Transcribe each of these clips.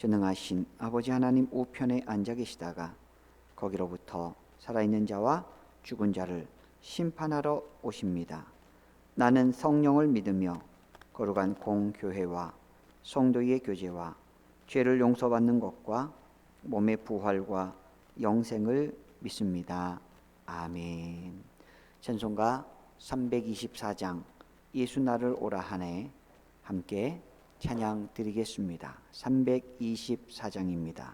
전능하신 아버지 하나님 우편에 앉아 계시다가 거기로부터 살아있는 자와 죽은 자를 심판하러 오십니다. 나는 성령을 믿으며 거룩한 공교회와 성도의 교제와 죄를 용서받는 것과 몸의 부활과 영생을 믿습니다. 아멘. 찬송가 324장 예수 나를 오라 하네 함께 찬양 드리겠습니다. 324장입니다.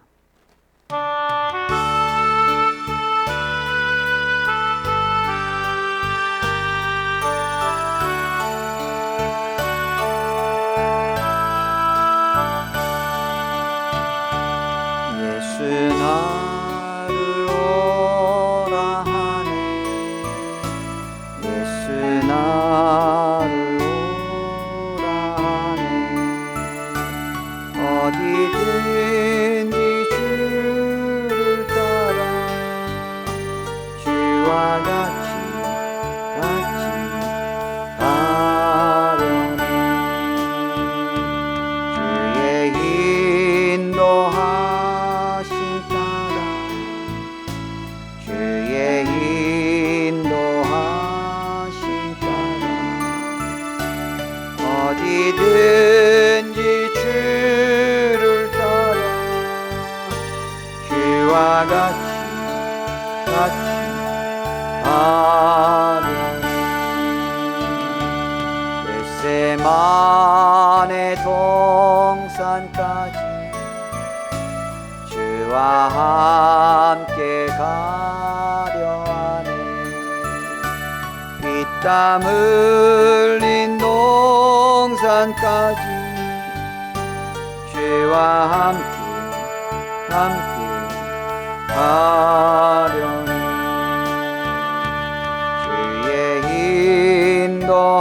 동산까지 주와 함께 가려 하네. 피땀 흘린 동산까지 주와 함께 함께 가려네. 주의 인도하심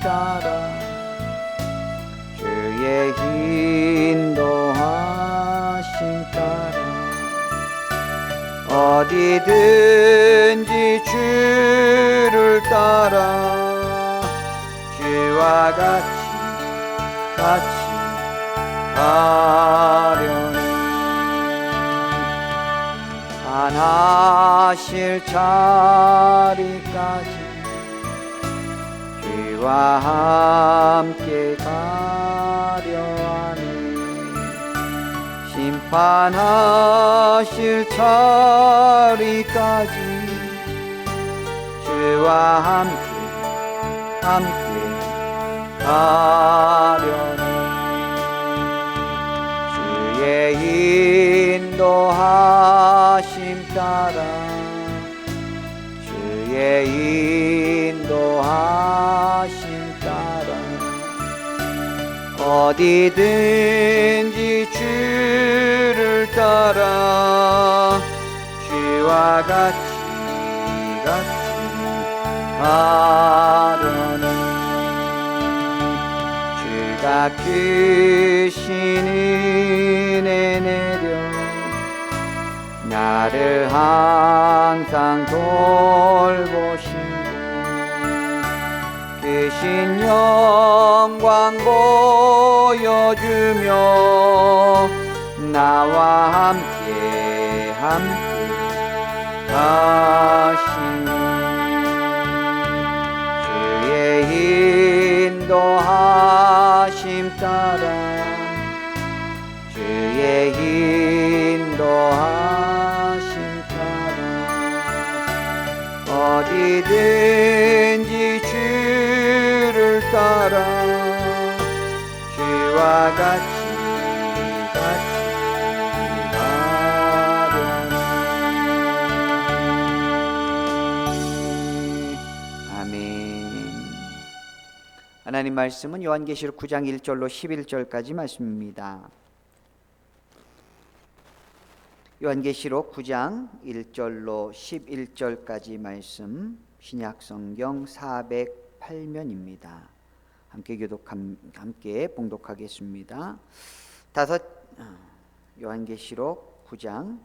따라 주의 인도하심 따라 어디든지 주를 따라 주와 같이 같이 가려네 안하실 자리까지 주와 함께 가 심판하실 자리까지. 주와 함께 함께 가려네 주의 인도하심 따라. 주의 인도하심 따라. 어디든지 주를 따라 주와 같이 같이 가려는 주가 크신 은혜 내려 나를 항상 돌보시고 크신 영광 보여주며 나와 함께 함께 가시니 주의 인도하심 따라 하나님 말씀은 요한계시록 9장 1절로 11절까지 말씀입니다. 요한계시록 9장 1절로 11절까지 말씀 신약 성경 408면입니다. 함께 교독 함께 봉독하겠습니다. 다섯 어, 요한계시록 9장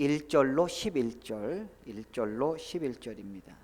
1절로 11절 1절로 11절입니다.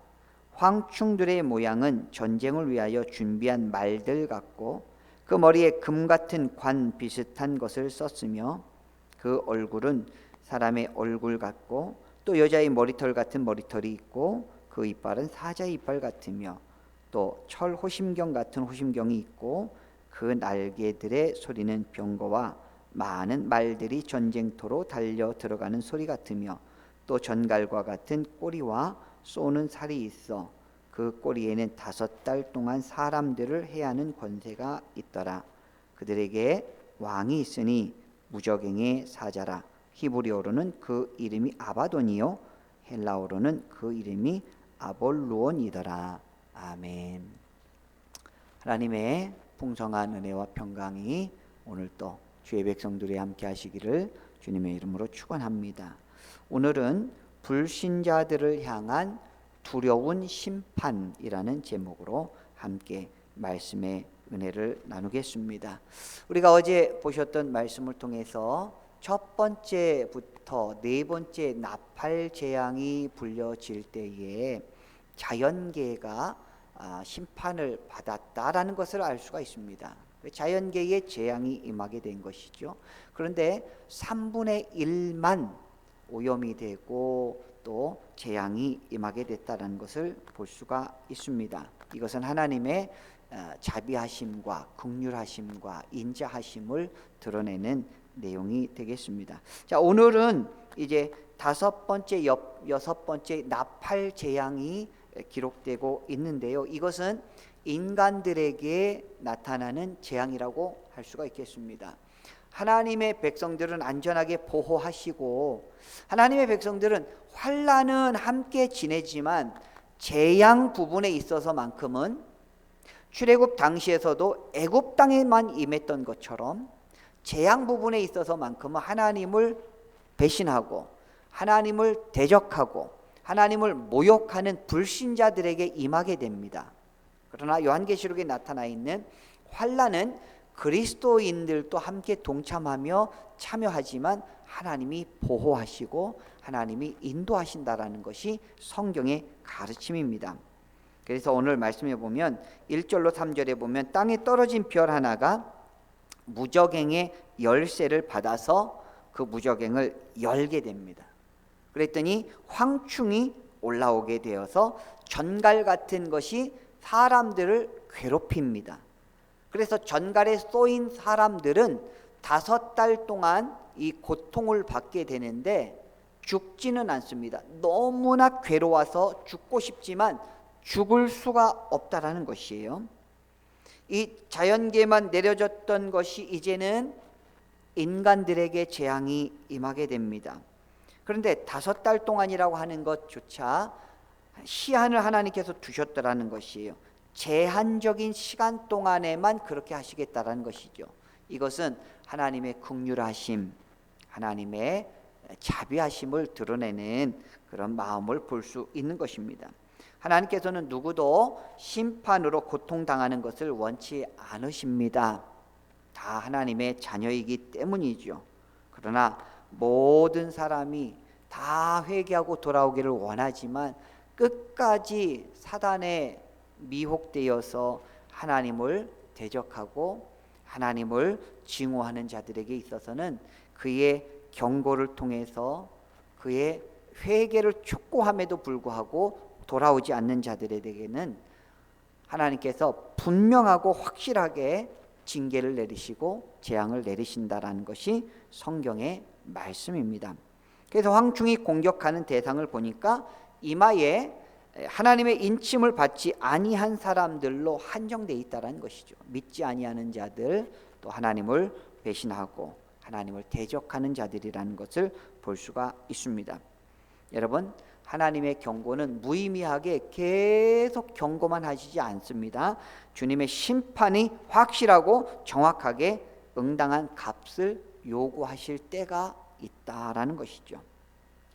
황충들의 모양은 전쟁을 위하여 준비한 말들 같고 그 머리에 금 같은 관 비슷한 것을 썼으며 그 얼굴은 사람의 얼굴 같고 또 여자의 머리털 같은 머리털이 있고 그 이빨은 사자의 이빨 같으며 또 철 호심경 같은 호심경이 있고 그 날개들의 소리는 병거와 많은 말들이 전쟁터로 달려 들어가는 소리 같으며 또 전갈과 같은 꼬리와 쏘는 살이 있어 그 꼬리에는 다섯 달 동안 사람들을 해하는 권세가 있더라. 그들에게 왕이 있으니 무적행의 사자라. 히브리어로는 그 이름이 아바돈이요 헬라어로는 그 이름이 아볼루온이더라. 아멘. 하나님의 풍성한 은혜와 평강이 오늘 또 주의 백성들이 함께 하시기를 주님의 이름으로 축원합니다. 오늘은 불신자들을 향한 두려운 심판이라는 제목으로 함께 말씀의 은혜를 나누겠습니다. 우리가 어제 보셨던 말씀을 통해서 첫 번째부터 네 번째 나팔 재앙이 불려질 때에 자연계가 아, 심판을 받았다라는 것을 알 수가 있습니다. 자연계의 재앙이 임하게 된 것이죠. 그런데 3분의 1만 오염이 되고 또 재앙이 임하게 됐다는 것을 볼 수가 있습니다. 이것은 하나님의 어, 자비하심과 극률하심과 인자하심을 드러내는 내용이 되겠습니다. 자, 오늘은 이제 다섯 번째, 여섯 번째 나팔 재앙이 기록되고 있는데요. 이것은 인간들에게 나타나는 재앙이라고 할 수가 있겠습니다. 하나님의 백성들은 안전하게 보호하시고 하나님의 백성들은 환란은 함께 지내지만 재앙 부분에 있어서만큼은 출애굽 당시에서도 애굽 땅에만 임했던 것처럼 재앙 부분에 있어서만큼은 하나님을 배신하고 하나님을 대적하고 하나님을 모욕하는 불신자들에게 임하게 됩니다. 그러나 요한계시록에 나타나 있는 환란은 그리스도인들도 함께 동참하며 참여하지만 하나님이 보호하시고 하나님이 인도하신다라는 것이 성경의 가르침입니다. 그래서 오늘 말씀해 보면 1절로 3절에 보면 땅에 떨어진 별 하나가 무적행의 열쇠를 받아서 그 무적행을 열게 됩니다. 그랬더니 황충이 올라오게 되어서 전갈 같은 것이 사람들을 괴롭힙니다. 그래서 전갈에 쏘인 사람들은 다섯 달 동안 이 고통을 받게 되는데 죽지는 않습니다. 너무나 괴로워서 죽고 싶지만 죽을 수가 없다라는 것이에요. 이 자연계만 내려졌던 것이 이제는 인간들에게 재앙이 임하게 됩니다. 그런데 다섯 달 동안이라고 하는 것조차 시한을 하나님께서 두셨다라는 것이에요. 제한적인 시간 동안에만 그렇게 하시겠다라는 것이죠. 이것은 하나님의 극률하심, 하나님의 자비하심을 드러내는 그런 마음을 볼 수 있는 것입니다. 하나님께서는 누구도 심판으로 고통당하는 것을 원치 않으십니다. 다 하나님의 자녀이기 때문이죠. 그러나 모든 사람이 다 회개하고 돌아오기를 원하지만 끝까지 사단에 미혹되어서 하나님을 대적하고 하나님을 증오하는 자들에게 있어서는 그의 경고를 통해서 그의 회개를 촉구함에도 불구하고 돌아오지 않는 자들에게는 하나님께서 분명하고 확실하게 징계를 내리시고 재앙을 내리신다라는 것이 성경의 말씀입니다. 그래서 황충이 공격하는 대상을 보니까 이마에 하나님의 인침을 받지 아니한 사람들로 한정돼 있다라는 것이죠. 믿지 아니하는 자들 또 하나님을 배신하고 하나님을 대적하는 자들이라는 것을 볼 수가 있습니다. 여러분 하나님의 경고는 무의미하게 계속 경고만 하시지 않습니다. 주님의 심판이 확실하고 정확하게 응당한 값을 요구하실 때가 있다라는 것이죠.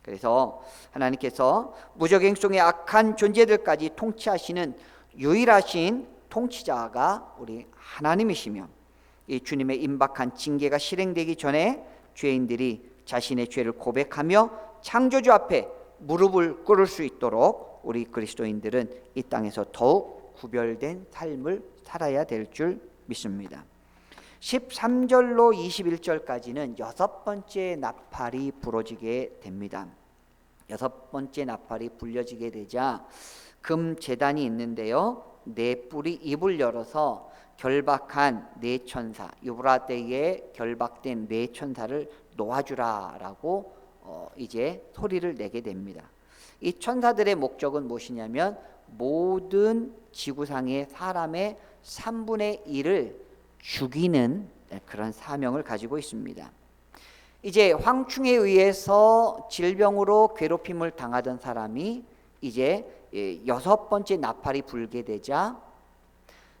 그래서 하나님께서 무적행성의 악한 존재들까지 통치하시는 유일하신 통치자가 우리 하나님이시며 이 주님의 임박한 징계가 실행되기 전에 죄인들이 자신의 죄를 고백하며 창조주 앞에 무릎을 꿇을 수 있도록 우리 그리스도인들은 이 땅에서 더욱 구별된 삶을 살아야 될 줄 믿습니다. 13절로 21절까지는 여섯 번째 나팔이 부러지게 됩니다. 여섯 번째 나팔이 불려지게 되자 금 제단이 있는데요. 네 뿔이 입을 열어서 결박한 네 천사 유브라데에 결박된 네 천사를 놓아주라라고 어, 이제 소리를 내게 됩니다. 이 천사들의 목적은 무엇이냐면 모든 지구상의 사람의 3분의 1을 죽이는 그런 사명을 가지고 있습니다. 이제 황충에 의해서 질병으로 괴롭힘을 당하던 사람이 이제 예, 여섯 번째 나팔이 불게 되자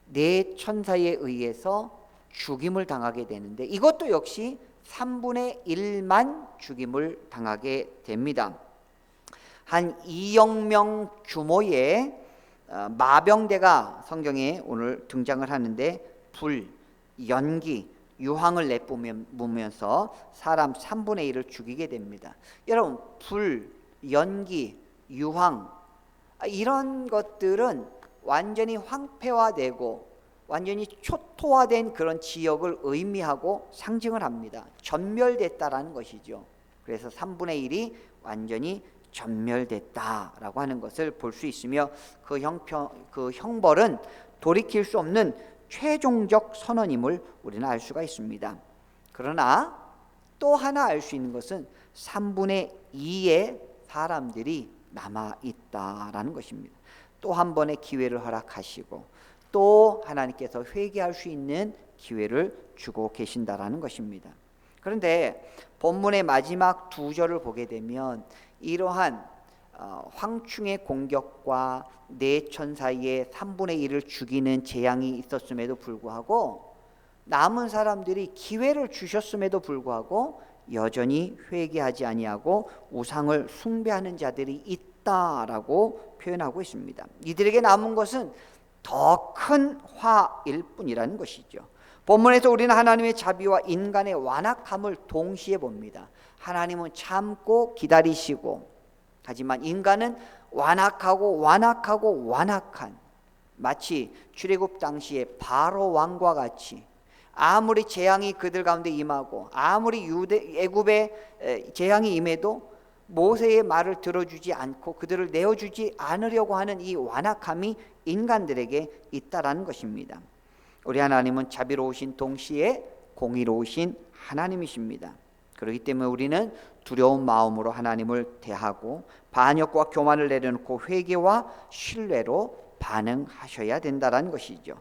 네 천사에 의해서 죽임을 당하게 되는데 이것도 역시 3분의 1만 죽임을 당하게 됩니다. 한 2억 명 규모의 어, 마병대가 성경에 오늘 등장을 하는데 불, 연기, 유황을 내뿜으면서 사람 3분의 1을 죽이게 됩니다. 여러분 불, 연기, 유황 아, 이런 것들은 완전히 황폐화되고 완전히 초토화된 그런 지역을 의미하고 상징을 합니다. 전멸됐다라는 것이죠. 그래서 3분의 1이 완전히 전멸됐다라고 하는 것을 볼 수 있으며 그 형평 그 형벌은 돌이킬 수 없는 최종적 선언임을 우리는 알 수가 있습니다. 그러나 또 하나 알 수 있는 것은 3분의 2의 사람들이 남아 있다라는 것입니다. 또 한 번의 기회를 허락하시고 또 하나님께서 회개할 수 있는 기회를 주고 계신다라는 것입니다. 그런데 본문의 마지막 두 절을 보게 되면 이러한 어, 황충의 공격과 내천 사이에 3분의 1을 죽이는 재앙이 있었음에도 불구하고 남은 사람들이 기회를 주셨음에도 불구하고 여전히 회개하지 아니하고 우상을 숭배하는 자들이 있다라고 표현하고 있습니다. 이들에게 남은 것은 더 큰 화일 뿐이라는 것이죠. 본문에서 우리는 하나님의 자비와 인간의 완악함을 동시에 봅니다. 하나님은 참고 기다리시고 하지만 인간은 완악하고 완악하고 완악한 마치 출애굽 당시에 바로 왕과 같이 아무리 재앙이 그들 가운데 임하고 아무리 유대 애굽의 재앙이 임해도 모세의 말을 들어주지 않고 그들을 내어주지 않으려고 하는 이 완악함이 인간들에게 있다라는 것입니다. 우리 하나님은 자비로우신 동시에 공의로우신 하나님이십니다. 그렇기 때문에 우리는 두려운 마음으로 하나님을 대하고 반역과 교만을 내려놓고 회개와 신뢰로 반응하셔야 된다는 것이죠.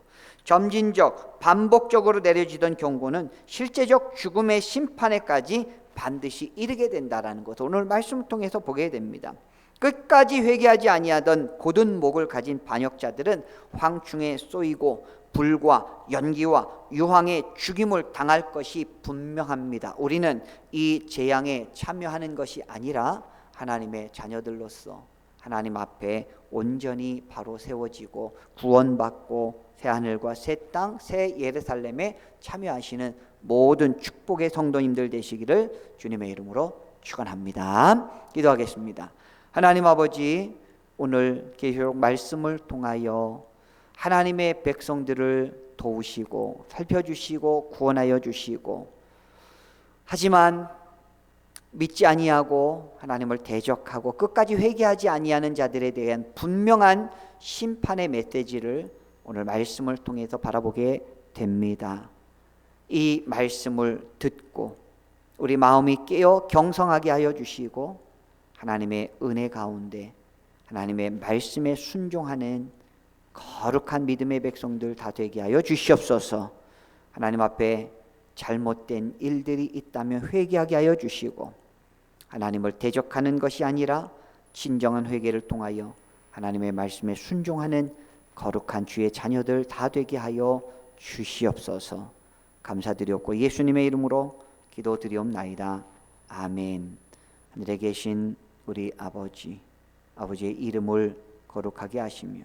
점진적 반복적으로 내려지던 경고는 실제적 죽음의 심판에까지 반드시 이르게 된다라는 것. 오늘 말씀을 통해서 보게 됩니다. 끝까지 회개하지 아니하던 곧은 목을 가진 반역자들은 황충에 쏘이고 불과 연기와 유황의 죽임을 당할 것이 분명합니다. 우리는 이 재앙에 참여하는 것이 아니라 하나님의 자녀들로서 하나님 앞에 온전히 바로 세워지고 구원받고 새 하늘과 새 땅, 새 예루살렘에 참여하시는 모든 축복의 성도님들 되시기를 주님의 이름으로 축원합니다. 기도하겠습니다. 하나님 아버지 오늘 계시록 말씀을 통하여 하나님의 백성들을 도우시고 살펴주시고 구원하여 주시고 하지만 믿지 아니하고 하나님을 대적하고 끝까지 회개하지 아니하는 자들에 대한 분명한 심판의 메시지를 오늘 말씀을 통해서 바라보게 됩니다. 이 말씀을 듣고 우리 마음이 깨어 경성하게 하여 주시고 하나님의 은혜 가운데 하나님의 말씀에 순종하는 거룩한 믿음의 백성들 다 되게 하여 주시옵소서. 하나님 앞에 잘못된 일들이 있다면 회개하게 하여 주시고 하나님을 대적하는 것이 아니라 진정한 회개를 통하여 하나님의 말씀에 순종하는 거룩한 주의 자녀들 다 되게 하여 주시옵소서. 감사드렸고 예수님의 이름으로 기도드리옵나이다. 아멘. 하늘에 계신 우리 아버지, 아버지의 이름을 거룩하게 하시며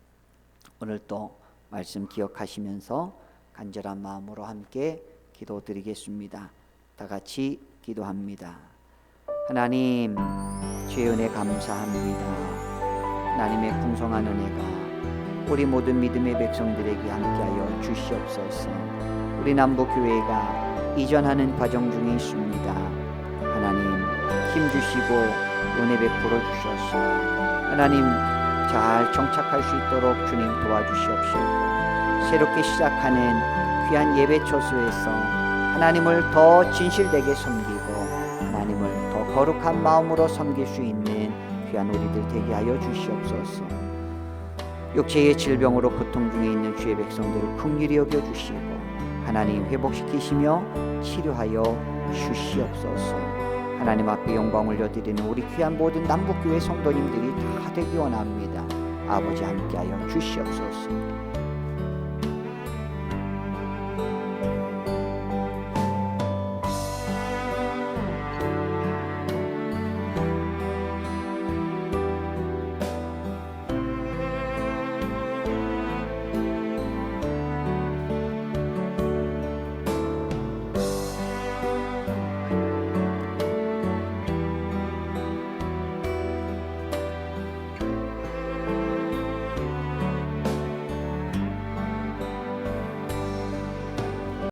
오늘 또 말씀 기억하시면서 간절한 마음으로 함께 기도드리겠습니다. 다 같이 기도합니다. 하나님, 주의 은혜 감사합니다. 하나님의 풍성한 은혜가 우리 모든 믿음의 백성들에게 함께하여 주시옵소서. 우리 남부 교회가 이전하는 과정 중에 있습니다. 하나님 힘 주시고 은혜 베풀어 주셔서 하나님 잘 정착할 수 있도록 주님 도와주시옵시고 새롭게 시작하는 귀한 예배 초소에서 하나님을 더 진실되게 섬기고 하나님을 더 거룩한 마음으로 섬길 수 있는 귀한 우리들 되게 하여 주시옵소서. 육체의 질병으로 고통 중에 있는 주의 백성들을 긍휼히 여겨 주시고 하나님 회복시키시며 치료하여 주시옵소서. 하나님 앞에 영광 올려드리는 우리 귀한 모든 남북교회 성도님들이 다 되기 원합니다. 아버지 함께하여 주시옵소서.